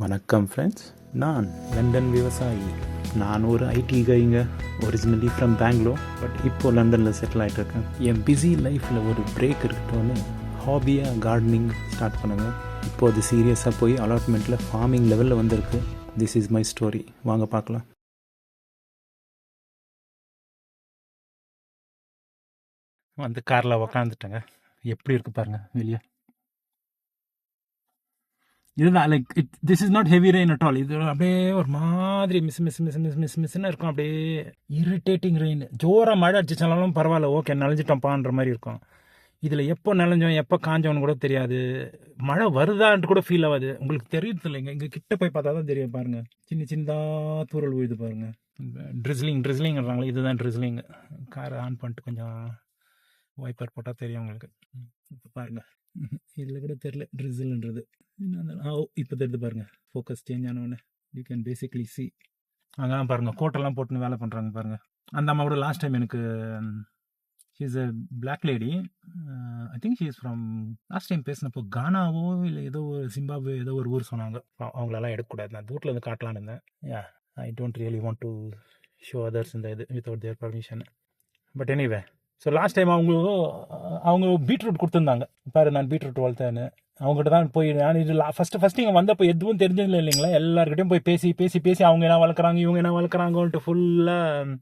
வணக்கம் ஃப்ரெண்ட்ஸ் நான் லண்டன் விவசாயி. நான் ஒரு ஐடி கைங்க ஒரிஜினலி ஃப்ரம் பெங்களூர் பட் இப்போது லண்டனில் செட்டில் ஆகிட்டு இருக்கேன் என் பிஸி லைஃப்பில் ஒரு பிரேக் இருக்கட்டும்னு ஹாபியாக கார்டனிங் ஸ்டார்ட் பண்ணுங்க இப்போ அது சீரியஸாக போய் அலாட்மெண்ட்டில் ஃபார்மிங் லெவலில் வந்திருக்கு. திஸ் இஸ் மை ஸ்டோரி வாங்க பார்க்கலாம். வந்து காரில் உக்காந்துட்டேங்க. எப்படி இருக்கு பாருங்க வெளியே. இதுதான் like it this is not heavy rain at all இது அப்படியே ஒரு மாதிரி miss miss miss miss miss மிஸ்ன்னு இருக்கும். அப்படியே இரிட்டேட்டிங் ரெயின் ஜோராக மழை அடிச்சிச்சாலும் பரவாயில்ல ஓகே நனைஞ்சிட்டோம்ப்பான்ற மாதிரி இருக்கும். இதில் எப்போ நனைஞ்சோம் எப்போ காஞ்சோன்னு கூட தெரியாது. மழை வருதான்ட்டு கூட ஃபீல் ஆகாது. உங்களுக்கு தெரியுது இல்லைங்க. இங்கே கிட்ட போய் பார்த்தா தான் தெரியும் பாருங்கள் சின்ன சின்னதாக தூரல் உழுது பாருங்க. ட்ரிஸ்லிங் ட்ரிஸ்லிங்கிறாங்களே இதுதான் ட்ரிஸ்லிங் காரை ஆன் பண்ணிட்டு கொஞ்சம் வைப்பர் போட்டால் தெரியும் உங்களுக்கு. இப்போ பாருங்கள் இதில் கூட தெரில ட்ரிசில்ன்றது இப்போ தெரிஞ்சு பாருங்க. ஃபோக்கஸ் சேஞ்ச் ஆனவுடனே யூ கேன் பேசிக்லி சி அங்கெல்லாம் பாருங்க கோட்டெல்லாம் போட்டுன்னு வேலை பண்ணுறாங்க பாருங்க. அந்த அம்மாவோட லாஸ்ட் டைம் எனக்கு she's a black lady I think she's from last time பேசினப்போ கானாவோ இல்லை ஏதோ ஒரு சிம்பாப்வே ஏதோ ஒரு ஊர் சொன்னாங்க. அவங்களெல்லாம் எடுக்கக்கூடாது. நான் தூரத்தில் இருந்து காட்டலான்னு இருந்தேன். Yeah I don't really want to show others இந்த இது without their permission but anyway so last time அவங்க அவங்க பீட்ரூட் கொடுத்துருந்தாங்க. பாரு நான் பீட்ரூட் வளர்த்தேன்னு. அவங்ககிட்ட தான் போய் நான் இது ஃபஸ்ட்டு ஃபஸ்ட்டு இங்கே வந்தப்போ எதுவும் தெரிஞ்சதில்லை இல்லைங்களா? எல்லாருக்கிட்டையும் போய் பேசி பேசி பேசி அவங்க என்ன வளர்க்குறாங்க இவங்க என்ன வளர்க்குறாங்கன்ட்டு ஃபுல்லாக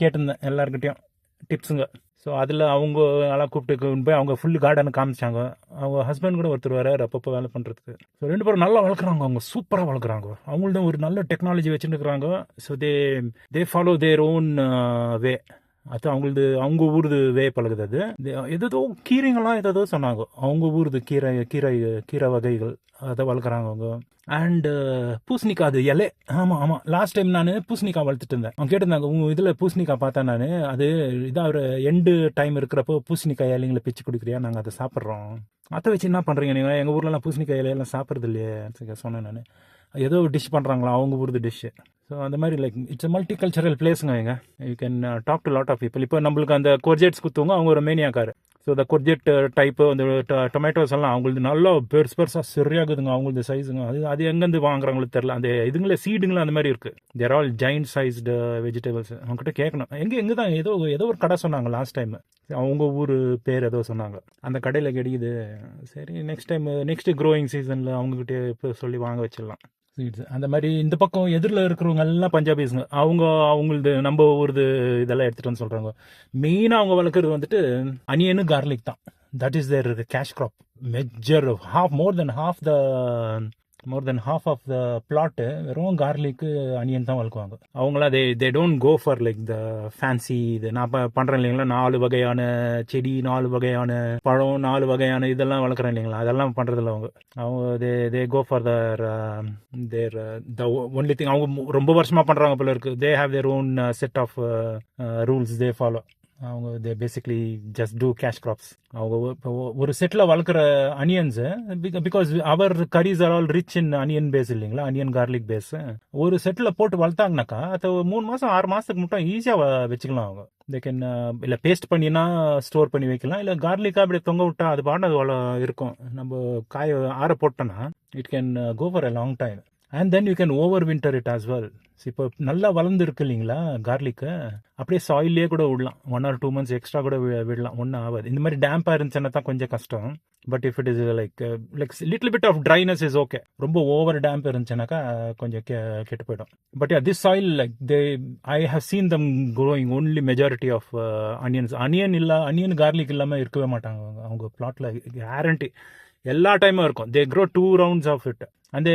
கேட்டிருந்தேன் எல்லாருக்கிட்டையும் டிப்ஸுங்க ஸோ அதில் அவங்க நல்லா கூப்பிட்டு போய் அவங்க ஃபுல் கார்டனை காமிச்சாங்க. அவங்க ஹஸ்பண்ட் கூட ஒருத்தர் வரார் அப்பப்போ வேலை பண்ணுறதுக்கு ஸோ ரெண்டு பேரும் நல்லா வளர்க்குறாங்க அவங்க சூப்பராக வளர்க்குறாங்க. அவங்கள்தான் ஒரு நல்ல டெக்னாலஜி வச்சுருக்குறாங்க. So they they follow their own way அது அவங்களது அவங்க ஊருது வே பழகுது அது. ஏதோ ஏதேதோ கீரைங்கெல்லாம் ஏதோ சொன்னாங்க. அவங்க ஊருது கீரை கீரை கீரை வகைகள் அதை வளர்க்குறாங்க அவங்க. அண்டு பூசணிக்காய் அது இலை. ஆமாம் ஆமாம் லாஸ்ட் டைம் நான் பூசணிக்காய் வளர்த்துட்டு இருந்தேன். அவங்க கேட்டிருந்தாங்க உங்கள் இதில் பூசணிக்காய் பார்த்தேன் நான் அது இதாக ஒரு எண்டு டைம் இருக்கிறப்போ பூசணிக்காய் இலைங்களை பிச்சு கொடுக்குறியா? நாங்கள் அதை சாப்பிட்றோம். அதை வச்சு என்ன பண்ணுறீங்க நீங்கள் எங்கள் ஊர்லலாம் பூசணிக்காய் இலையெல்லாம் சாப்பிட்றது இல்லையே. சொன்னேன் நான். ஏதோ டிஷ் பண்ணுறாங்களா அவங்க ஊருது டிஷ்ஷு ஸோ அந்த மாதிரி லைக் இட்ஸ் மல்டி கல்ச்சரல் பிளேஸுங்க இங்க. You can talk to lot of people இப்போ நம்மளுக்கு அந்த கொர்ஜெட்ஸ் குத்துவங்க அவங்க ஒரு மேனியாக்காரு ஸோ இந்த கொர்ஜெட் டைப்பு அந்த uh, டொமேட்டோஸ் எல்லாம் அவங்களுக்கு நல்லா பெருசு பெருசாக சரியாகுதுங்க. அவங்களுக்கு சைஸுங்க அது அது எங்கேருந்து வாங்குறாங்களுக்கு தெரில அந்த இதுங்களே சீடுங்களும் அந்த மாதிரி இருக்குது there all giant sized vegetables அவங்ககிட்ட கேட்கணும் எங்கே எங்கே தான் ஏதோ ஏதோ ஒரு கடை சொன்னாங்க லாஸ்ட் டைம் அவங்க ஊர் பேர் ஏதோ சொன்னாங்க. அந்த கடையில் கிடைக்குது. சரி நெக்ஸ்ட் டைம் நெக்ஸ்ட் க்ரோயிங் சீசனில் அவங்ககிட்ட இப்போ சொல்லி வாங்க வச்சிடலாம். ஸ்வீட்ஸ் அந்த மாதிரி இந்த பக்கம் எதிரில் இருக்கிறவங்க எல்லாம் பஞ்சாபிஸ்ங்க. அவங்க அவங்களது நம்ம ஊருது இதெல்லாம் எடுத்துகிட்டு வந்து சொல்கிறாங்க மெயினாக அவங்க வளர்க்குறது வந்துட்டு அனியனு கார்லிக் தான். That is their cash crop major half more than half the more than half of the plot வெறும் கார்லிக்கு அனியன் தான் வளர்க்குவாங்க. அவங்களாம் they they don't go for like the fancy இது நான் இப்போ பண்ணுறேன் இல்லைங்களா? நாலு வகையான செடி நாலு வகையான பழம் நாலு வகையான இதெல்லாம் வளர்க்குறேன் இல்லைங்களா? அதெல்லாம் பண்ணுறதில்ல அவங்க. அவங்க they they go for their their the only thing அவங்க ரொம்ப வருஷமாக பண்ணுறாங்க போல இருக்கு. They have their own set of rules they follow அவங்க they basically just do cash crops அவங்க இப்போ ஒரு செட்டில் வளர்க்குற onions because our curries are all rich in onion base இல்லைங்களா? அனியன் கார்லிக் பேஸ் ஒரு செட்டில் போட்டு வளர்த்தாங்கனாக்கா அது மூணு மாதம் ஆறு மாதத்துக்கு மட்டும் ஈஸியாக வச்சுக்கலாம் அவங்க. தே கேன் இல்லை பேஸ்ட் பண்ணினா ஸ்டோர் பண்ணி வைக்கலாம். இல்லை கார்லிக்காக அப்படி தொங்க விட்டா அது பாட்டு அது இருக்கும். நம்ம காய ஆற போட்டோன்னா it can go for a long time and then you can over winter it as well இப்போ நல்லா வளர்ந்துருக்கு இல்லைங்களா கார்லிக்கு அப்படியே சாயிலே கூட விடலாம். One or two months extra கூட வி- விடலாம். ஒன்றும் ஆகாது இந்த மாதிரி டேம்பாக இருந்துச்சுன்னா தான் கொஞ்சம் கஷ்டம். But if it is like like little bit of dryness is okay ரொம்ப ஓவர் டேம்ப் இருந்துச்சுனாக்கா கொஞ்சம் கெ கெட்டு போயிடும். But this soil like they I have seen them growing only majority of onions onion இல்லை அனியன் கார்லிக் இல்லாமல் இருக்கவே மாட்டாங்க அவங்க. அவங்க பிளாட்டில் கேரண்டி எல்லா டைமும் இருக்கும். They grow two rounds of it அந்த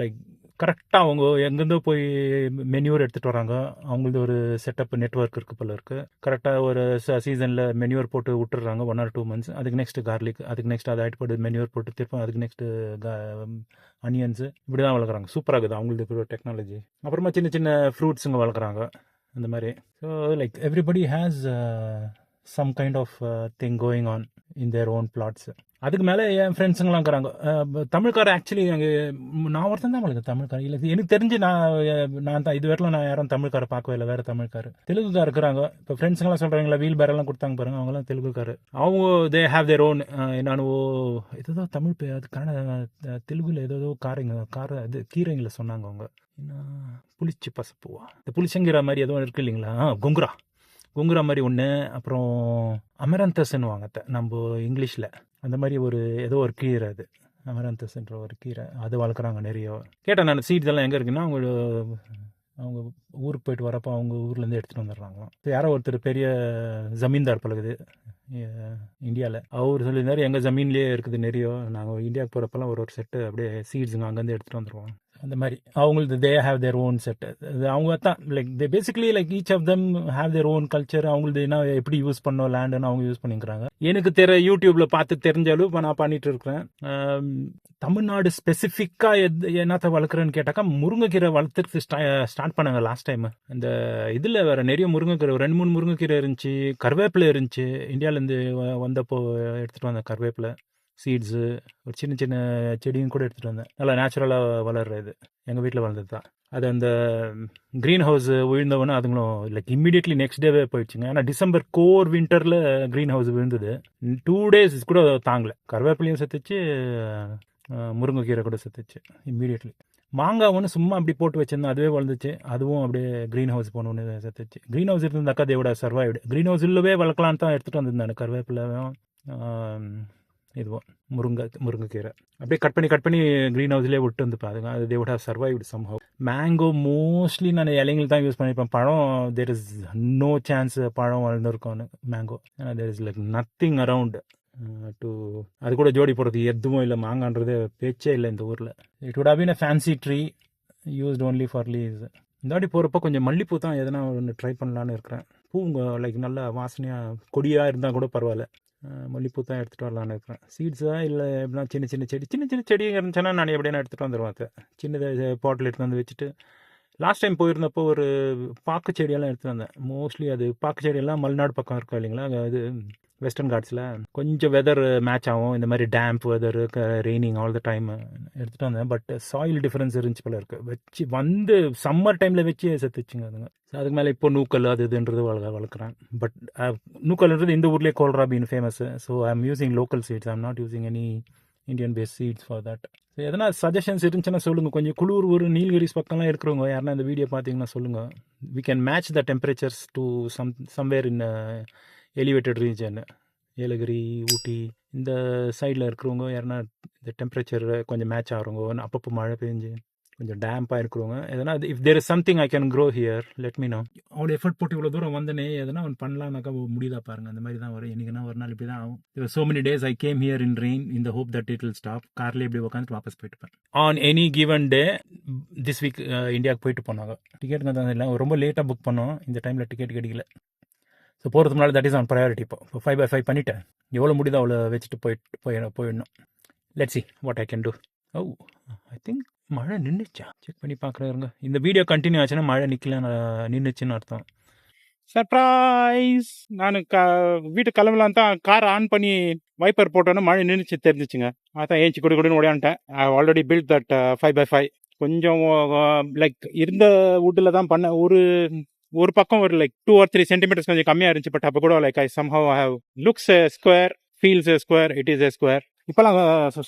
லைக் கரெக்டாக அவங்க எங்கேருந்தோ போய் மெனியூர் எடுத்துகிட்டு வராங்க. அவங்களது ஒரு செட்டப் நெட்வொர்க் இருக்குது போல இருக்குது கரெக்டாக ஒரு சீசனில் மெனியூர் போட்டு விட்டுறாங்க. ஒன் ஆர் டூ மந்த்ஸ் அதுக்கு நெக்ஸ்ட் கார்லிக் அதுக்கு நெக்ஸ்ட் அதை ஆகிட்டு போட்டு மெனியூர் போட்டு திருப்பம் அதுக்கு நெக்ஸ்ட் அனியன்ஸு இப்படி தான் வளர்க்குறாங்க. சூப்பராக இருக்குது அவங்களுக்கு டெக்னாலஜி அப்புறமா சின்ன சின்ன ஃப்ரூட்ஸுங்க வளர்க்குறாங்க. அந்த மாதிரி. So like everybody has some kind of thing going on in their own plots அதுக்கு மேலே என் ஃப்ரெண்ட்ஸுங்களாம் இருக்கிறாங்க தமிழ்காரர் தமிழ்கார ஆக்சுவலி எங்கள் நான் ஒருத்தன் தான் உங்களுக்கு தமிழ்காரர் இல்லை எனக்கு தெரிஞ்சு நான் நான் தான் இது வரைக்கும் நான் யாரும் தமிழ்கார பார்க்கவே இல்லை வேறு தமிழ்காரு. தெலுங்குக்கார இருக்கிறாங்க. இப்போ ஃப்ரெண்ட்ஸுங்களாம் சொல்கிறாங்களா வீல் பேரெல்லாம் கொடுத்தாங்க பாருங்க அவங்களாம் தெலுங்குக்கார். அவங்க தே ஹாவ் தேர் ஓன் என்னோ ஏதோ தமிழ் பே அது கன்னட தெலுங்குல ஏதோ காரைங்க கார இது கீரைங்களை சொன்னாங்க அவங்க. என்ன புளிச்சு பசப்புவா. இந்த புளிச்சங்கிற மாதிரி எதுவும் இருக்கு இல்லைங்களா? குங்குரா. குங்குற மாதிரி ஒன்று அப்புறம் அமரந்தஸ்ன்னுவாங்க அத்தை, நம்ம இங்கிலீஷில். அந்த மாதிரி ஒரு ஏதோ ஒரு கீரை அது. அமரந்தஸ்ன்ற ஒரு கீரை. அது வளர்க்குறாங்க நிறைய கேட்டேன் நான் சீட்ஸ் எல்லாம் எங்கே இருக்குன்னா அவங்க அவங்க ஊருக்கு போயிட்டு வரப்போ அவங்க ஊர்லேருந்து எடுத்துகிட்டு வந்துடுறாங்களாம். யாரோ ஒருத்தர் பெரிய ஜமீன்தார் பழகுது. இந்தியாவில் அவர் சொல்லியிருந்தார் எங்கள் ஜமீன்லேயே இருக்குது நிறைய. நாங்கள் இந்தியாவுக்கு போகிறப்பெல்லாம் ஒரு ஒரு செட்டு அப்படியே சீட்ஸுங்க அங்கேருந்து எடுத்துகிட்டு வந்துடுவோம். அந்த மாதிரி. அவங்களுக்கு they have their own set அவங்க தான் like they basically like each of them have their own culture அவங்களுக்கு என்ன எப்படி யூஸ் பண்ணோம் லேண்டுன்னு அவங்க யூஸ் பண்ணிக்கிறாங்க. எனக்கு தெரிய யூடியூப்ல பார்த்து தெரிஞ்சாலும் இப்போ நான் பண்ணிட்டு இருக்கிறேன். தமிழ்நாடு ஸ்பெசிஃபிக்காக எது என்னத்தை வளர்க்குறேன்னு கேட்டாக்கா முருங்கைக்கீரை வளர்த்துக்கு ஸ்டார்ட் பண்ணாங்க லாஸ்ட் டைம் இந்த இதில் வேற நிறைய முருங்கைக்கீரை ரெண்டு மூணு முருங்கைக்கீரை இருந்துச்சு கருவேப்பிலை இருந்துச்சு. இந்தியாவிலேருந்து வந்தப்போ எடுத்துகிட்டு வந்த கருவேப்பிலை. சீட்ஸு ஒரு சின்ன சின்ன செடியும் கூட எடுத்துகிட்டு வந்தேன். நல்லா நேச்சுரலாக வளர்றது எங்கள் வீட்டில் வளர்ந்தது தான். அது அந்த க்ரீன் ஹவுஸ் விழுந்தவொன்னே அதுங்களும் லைக் இம்மிடியட்லி நெக்ஸ்ட் டேவே போயிடுச்சுங்க. ஏன்னா டிசம்பர் கோர் வின்டரில் க்ரீன் ஹவுஸ் விழுந்தது. டூ டேஸ் கூட தாங்கல. கருவேப்பிலையும் செத்துச்சு முருங்கைக்கீரை கூட செத்துச்சு இம்மிடியட்லி மாங்காய் ஒன்று சும்மா அப்படி போட்டு வச்சிருந்தேன். அதுவே வளர்ந்துச்சு. அதுவும் அப்படியே க்ரீன் ஹவுஸ் போனோன்னு செத்துச்சு. க்ரீன் ஹவுஸ் இருந்தாக்கா தேவோட சர்வைவ்டு க்ரீன் ஹவுஸ் இல்லவே வளர்க்கலான்னு தான் எடுத்துகிட்டு வந்திருந்தேன். கருவேப்பிலையும் இதுவும் முருங்கை முருங்கைக்கீரை. அப்படியே கட் பண்ணி கட் பண்ணி க்ரீன் ஹவுஸ்லேயே விட்டு வந்து பாருங்க. அது தேவோட சர்வைவ்டு சம்ஹவ் மேங்கோ மோஸ்ட்லி நான் இலைங்கள் தான் யூஸ் பண்ணியிருப்பேன் பழம் தேர் இஸ் நோ சான்ஸ் பழம் வளர்ந்துருக்கோன்னு மேங்கோ ஏன்னா there is like nothing around to அது கூட ஜோடி போடுறது எதுவும் இல்லை. மாங்கான்றது பேச்சே இல்லை இந்த ஊரில். It would have been a fancy tree used only for leaves இந்த வாட்டி போகிறப்ப கொஞ்சம் மல்லிப்பூ தான் எதனா ஒன்று ட்ரை பண்ணலான்னு இருக்கிறேன். பூங்க லைக் நல்லா வாசனையாக கொடியாக இருந்தால் கூட பரவாயில்ல. மல்லிப்பூ தான் எடுத்துகிட்டு வரலான்னு இருக்கிறேன். சீட்ஸாக இல்லை எப்படின்னா சின்ன சின்ன செடி சின்ன சின்ன செடி இருந்துச்சுன்னா நான் எப்படியா எடுத்துகிட்டு வந்துடுவேன் அதை சின்னதாக பாட்டில் எடுத்து வந்து வச்சுட்டு லாஸ்ட் டைம் போயிருந்தப்போ ஒரு பாக்கு செடியெல்லாம் எடுத்துகிட்டு வந்தேன். மோஸ்ட்லி அது பாக்கு செடியெல்லாம் மல்நாடு பக்கம் இருக்கும் இல்லைங்களா? அது வெஸ்டர்ன் காட்ஸில் கொஞ்சம் வெதர் மேட்ச் ஆகும். இந்த மாதிரி damp weather raining all the time எடுத்துகிட்டு வந்தேன். பட் சாயில் டிஃப்ரென்ஸ் இருந்துச்சு போல இருக்குது வச்சு வந்து சம்மர் டைமில் வச்சு செத்துச்சுங்க அதுங்க. அதுக்கு மேலே இப்போ நூக்கல் அது இதுன்றது வள வளர்க்குறேன் பட் நூக்கல்ன்றது இந்த ஊர்லேயே kohlrabi famous so I am using local seeds I am not using any Indian base seeds for that so எதனா சஜஷன்ஸ் இருந்துச்சுன்னா சொல்லுங்கள் கொஞ்சம் குளூர் ஒரு நீல்கிரிஸ் பக்கம்லாம் இருக்கிறவங்க யாருன்னா இந்த வீடியோ பார்த்தீங்கன்னா சொல்லுங்கள் we can match the temperatures to some somewhere in elevated region Yelagiri Ooty இந்த சைடில் இருக்கிறவங்க யாருன்னா இந்த டெம்பரேச்சர் கொஞ்சம் மேட்ச் ஆகிறவங்க அப்பப்போ மழை பெஞ்சு கொஞ்சம் டேம்பாக இருக்கிறவங்க எதனா if there is something I can grow here let me know அவ்வளோ எஃபர்ட் போட்டு இவ்வளோ தூரம் வந்தனே எதனா ஒன்று பண்ணலாம்னாக்கா முடியுதா பாருங்க அந்த மாதிரி தான் வரும். என்னைக்குன்னா ஒரு நாள் இப்படி தான் ஆகும் so many days I came here in rain இந்த hope that it will stop கார்லேயே இப்படி உட்காந்து வாபஸ் போயிட்டு on any given day this week இந்தியாவுக்கு போயிட்டு போனாங்க. டிக்கெட்டுங்க தான் இல்லை ரொம்ப லேட்டாக புக் பண்ணோம். இந்த டைமில் டிக்கெட் கிடைக்கல. ஸோ போகிறதுக்கு முன்னாடி தட் இஸ் ஆன் ப்ரையாரிட்டி இப்போ. இப்போ ஃபைவ் பை ஃபைவ் பண்ணிவிட்டேன் எவ்வளோ முடியுதோ அவ்வளோ வச்சுட்டு போயிட்டு போய் போயிடணும். Let see what I can do oh I think மழை நின்றுச்சா செக் பண்ணி பார்க்குறாருங்க இந்த வீடியோ கண்டினியூ ஆச்சுன்னா மழை நிற்கல நின்றுச்சுன்னு அர்த்தம். சர்ப்ரைஸ் நான் க வீட்டு கிளம்பலாம் தான் கார் ஆன் பண்ணி வைப்பர் போட்டோன்னே மழை நின்றுச்சு தெரிஞ்சிச்சுங்க. அதான் ஏஞ்சி கொடு கொடுன்னு ஓடியான்ட்டேன் I already built that five by five கொஞ்சம் uh, லைக் இருந்த வுட்டில் தான் பண்ண ஒரு ஒரு பக்கம் ஒரு like two or three centimetres கொஞ்சம் கம்மியாக இருந்துச்சு பட் அப்போ கூட like I somehow how looks square feels square it is a square இப்போலாம்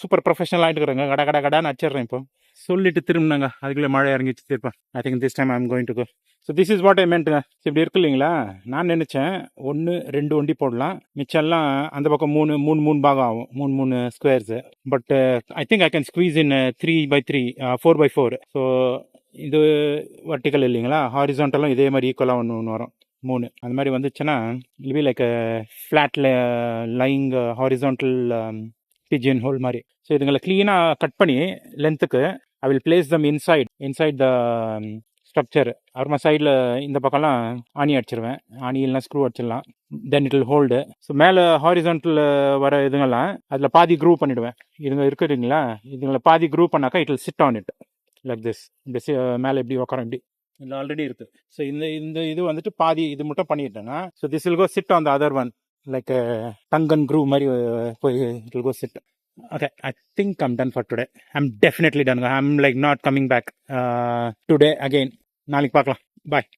சூப்பர் ப்ரொஃபஷனல் ஆகிட்டு இருக்கிறாங்க. கட கட கடான்னு அடிச்சிடுறேன் இப்போ. சொல்லிட்டு திரும்பினாங்க. அதுக்குள்ளே மழை இறங்கிச்சு திருப்பேன் I think this time I'm going to go so this is what I மென்ட்டுங்க இப்படி இருக்கு இல்லைங்களா? நான் நினச்சேன் ஒன்று ரெண்டு வண்டி போடலாம். மிச்சம்லாம் அந்த பக்கம் மூணு மூணு மூணு பாகம் ஆகும். மூணு மூணு squares but I think I can squeeze in three by three four by four so இது வர்டிக்கல் இல்லைங்களா? ஹாரிசான்டலும் இதே மாதிரி ஈக்குவலாக ஒன்று ஒன்று வரும். மூணு. அந்த மாதிரி வந்துச்சுன்னா இல்பி லைக் ஃப்ளாட்டில் லைங் ஹாரிசான்டல் பிஜியன் ஹோல் மாதிரி. ஸோ இதுங்களை க்ளீனாக கட் பண்ணி லென்த்துக்கு I will place them inside inside the structure அப்புறமா சைடில் இந்த பக்கம்லாம் ஆணி அடிச்சிருவேன். ஆணி இல்லைனா ஸ்க்ரூ அடிச்சிடலாம். Then it'll hold so மேலே ஹாரிசான்டில் வர இதுங்கெல்லாம் அதில் பாதி க்ரூவ் பண்ணிவிடுவேன் இதுங்க இருக்குதுங்களா? இதுங்களை பாதி க்ரூவ் பண்ணாக்கா it'll sit on it like this இப்படி மேலே எப்படி உட்காரம் இப்படி. இல்லை ஆல்ரெடி இருக்குது ஸோ இந்த இந்த இது வந்துட்டு பாதி இது மட்டும் பண்ணிட்டேன்னா so this will go sit on the other one like tongue and groove மாதிரி போய் it will go sit okay I think I'm done for today I'm definitely done I'm like not coming back today again நாளைக்கு பார்க்கலாம். பாய்